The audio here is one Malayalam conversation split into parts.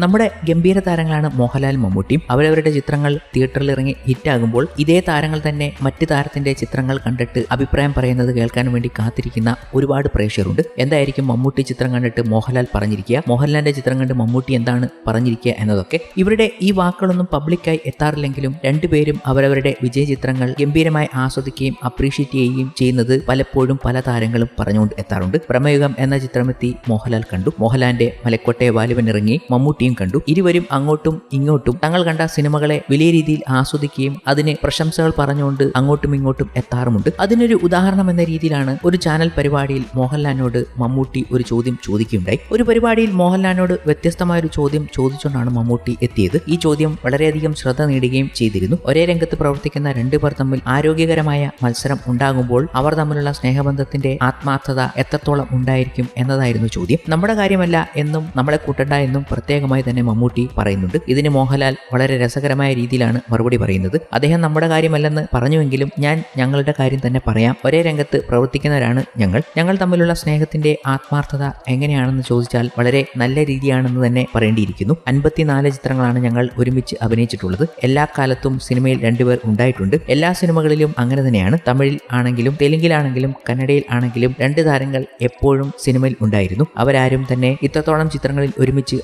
നമ്മുടെ ഗംഭീര താരങ്ങളാണ് മോഹൻലാൽ മമ്മൂട്ടിയും. അവരവരുടെ ചിത്രങ്ങൾ തിയേറ്ററിൽ ഇറങ്ങി ഹിറ്റാകുമ്പോൾ ഇതേ താരങ്ങൾ തന്നെ മറ്റ് താരത്തിന്റെ ചിത്രങ്ങൾ കണ്ടിട്ട് അഭിപ്രായം പറയുന്നത് കേൾക്കാൻ വേണ്ടി കാത്തിരിക്കുന്ന ഒരുപാട് പ്രേക്ഷകരുണ്ട്. എന്തായിരിക്കും മമ്മൂട്ടി ചിത്രം കണ്ടിട്ട് മോഹൻലാൽ പറഞ്ഞിരിക്കുക? മോഹൻലാലിന്റെ ചിത്രം കണ്ട് മമ്മൂട്ടി എന്താണ് പറഞ്ഞിരിക്കുക എന്നതൊക്കെ. ഇവരുടെ ഈ വാക്കുകളൊന്നും പബ്ലിക്കായി എത്താറില്ലെങ്കിലും രണ്ടുപേരും അവരവരുടെ വിജയ ചിത്രങ്ങൾ ഗംഭീരമായി ആസ്വദിക്കുകയും അപ്രീഷിയേറ്റ് ചെയ്യുകയും ചെയ്യുന്നത് പലപ്പോഴും പല താരങ്ങളും പറഞ്ഞുകൊണ്ട് എത്താറുണ്ട്. പ്രമയുഗം എന്ന ചിത്രമെത്തി മോഹൻലാൽ കണ്ടു. മോഹൻലാലിന്റെ മലക്കോട്ടെ വാലുവൻ ഇറങ്ങി മമ്മൂട്ടിയും കണ്ടു. ഇരുവരും അങ്ങോട്ടും ഇങ്ങോട്ടും തങ്ങൾ കണ്ട സിനിമകളെ വലിയ രീതിയിൽ ആസ്വദിക്കുകയും അതിനെ പ്രശംസകൾ പറഞ്ഞുകൊണ്ട് അങ്ങോട്ടും ഇങ്ങോട്ടും എത്താറുമുണ്ട്. അതിനൊരു ഉദാഹരണം എന്ന രീതിയിലാണ് ഒരു ചാനൽ പരിപാടിയിൽ മോഹൻലാലിനോട് മമ്മൂട്ടി ഒരു ചോദ്യം ചോദിക്കുകയുണ്ടായി. ഒരു പരിപാടിയിൽ മോഹൻലാലിനോട് വ്യത്യസ്തമായ ഒരു ചോദ്യം ചോദിച്ചുകൊണ്ടാണ് മമ്മൂട്ടി എത്തിയത്. ഈ ചോദ്യം വളരെയധികം ശ്രദ്ധ നേടുകയും ചെയ്തിരുന്നു. ഒരേ രംഗത്ത് പ്രവർത്തിക്കുന്ന രണ്ടുപേർ തമ്മിൽ ആരോഗ്യകരമായ മത്സരം ഉണ്ടാകുമ്പോൾ അവർ തമ്മിലുള്ള സ്നേഹബന്ധത്തിന്റെ ആത്മാർത്ഥത എത്രത്തോളം ഉണ്ടായിരിക്കും എന്നതായിരുന്നു ചോദ്യം. നമ്മുടെ കാര്യമല്ല എന്നും നമ്മളെ കൂട്ടണ്ട എന്നും പ്രത്യേകമായി തന്നെ മമ്മൂട്ടി പറയുന്നുണ്ട്. ഇതിന് മോഹൻലാൽ വളരെ രസകരമായ രീതിയിലാണ് മറുപടി പറയുന്നത്. അദ്ദേഹം നമ്മുടെ കാര്യമല്ലെന്ന് പറഞ്ഞുവെങ്കിലും ഞാൻ ഞങ്ങളുടെ കാര്യം തന്നെ പറയാം. ഒരേ രംഗത്ത് പ്രവർത്തിക്കുന്നവരാണ് ഞങ്ങൾ. ഞങ്ങൾ തമ്മിലുള്ള സ്നേഹത്തിന്റെ ആത്മാർത്ഥത എങ്ങനെയാണെന്ന് ചോദിച്ചാൽ വളരെ നല്ല രീതിയാണെന്ന് തന്നെ പറയേണ്ടിയിരിക്കുന്നു. അൻപത്തിനാല് ചിത്രങ്ങളാണ് ഞങ്ങൾ ഒരുമിച്ച് അഭിനയിച്ചിട്ടുള്ളത്. എല്ലാ കാലത്തും സിനിമയിൽ രണ്ടുപേർ ഉണ്ടായിട്ടുണ്ട്. എല്ലാ സിനിമകളിലും അങ്ങനെ തന്നെയാണ്. തമിഴിൽ ആണെങ്കിലും തെലുങ്കിലാണെങ്കിലും കന്നഡയിൽ ആണെങ്കിലും രണ്ട് താരങ്ങൾ എപ്പോഴും സിനിമയിൽ ഉണ്ടായിരുന്നു. അവരാരും തന്നെ ഇത്രത്തോളം ചിത്രങ്ങളിൽ ഒരുമിച്ച്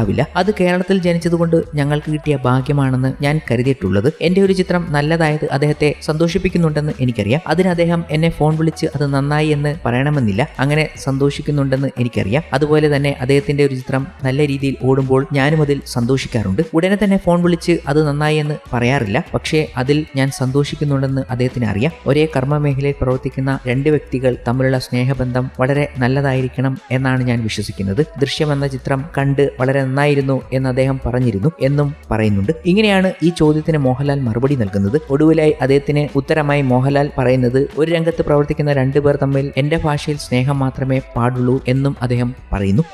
അഭിനയിച്ചിട്ടുണ്ടാവില്ല അത് കേരളത്തിൽ ജനിച്ചതുകൊണ്ട് ഞങ്ങൾക്ക് കിട്ടിയ ഭാഗ്യമാണെന്ന് ഞാൻ കരുതിയിട്ടുള്ളത്. എന്റെ ഒരു ചിത്രം നല്ലതായത് അദ്ദേഹത്തെ സന്തോഷിപ്പിക്കുന്നുണ്ടെന്ന് എനിക്കറിയാം. അതിന് അദ്ദേഹം എന്നെ ഫോൺ വിളിച്ച് അത് നന്നായി എന്ന് പറയണമെന്നില്ല. അങ്ങനെ സന്തോഷിക്കുന്നുണ്ടെന്ന് എനിക്കറിയാം. അതുപോലെ തന്നെ അദ്ദേഹത്തിന്റെ ഒരു ചിത്രം നല്ല രീതിയിൽ ഓടുമ്പോൾ ഞാനും അതിൽ സന്തോഷിക്കാറുണ്ട്. ഉടനെ തന്നെ ഫോൺ വിളിച്ച് അത് നന്നായി എന്ന് പറയാറില്ല. പക്ഷേ അതിൽ ഞാൻ സന്തോഷിക്കുന്നുണ്ടെന്ന് അദ്ദേഹത്തിന് അറിയാം. ഒരേ കർമ്മ മേഖലയിൽ പ്രവർത്തിക്കുന്ന രണ്ട് വ്യക്തികൾ തമ്മിലുള്ള സ്നേഹബന്ധം വളരെ നല്ലതായിരിക്കണം എന്നാണ് ഞാൻ വിശ്വസിക്കുന്നത്. ദൃശ്യം എന്ന ചിത്രം കണ്ട് വളരെ നന്നായിരുന്നു എന്ന് അദ്ദേഹം പറഞ്ഞിരുന്നു എന്നും പറയുന്നുണ്ട്. ഇങ്ങനെയാണ് ഈ ചോദ്യത്തിന് മോഹൻലാൽ മറുപടി നൽകുന്നത്. ഒടുവിലായി അദ്ദേഹത്തിന് ഉത്തരമായി മോഹൻലാൽ പറയുന്നത് ഒരു രംഗത്ത് പ്രവർത്തിക്കുന്ന രണ്ടുപേർ തമ്മിൽ എന്റെ ഭാഷയിൽ സ്നേഹം മാത്രമേ പാടുള്ളൂ എന്നും അദ്ദേഹം പറയുന്നു.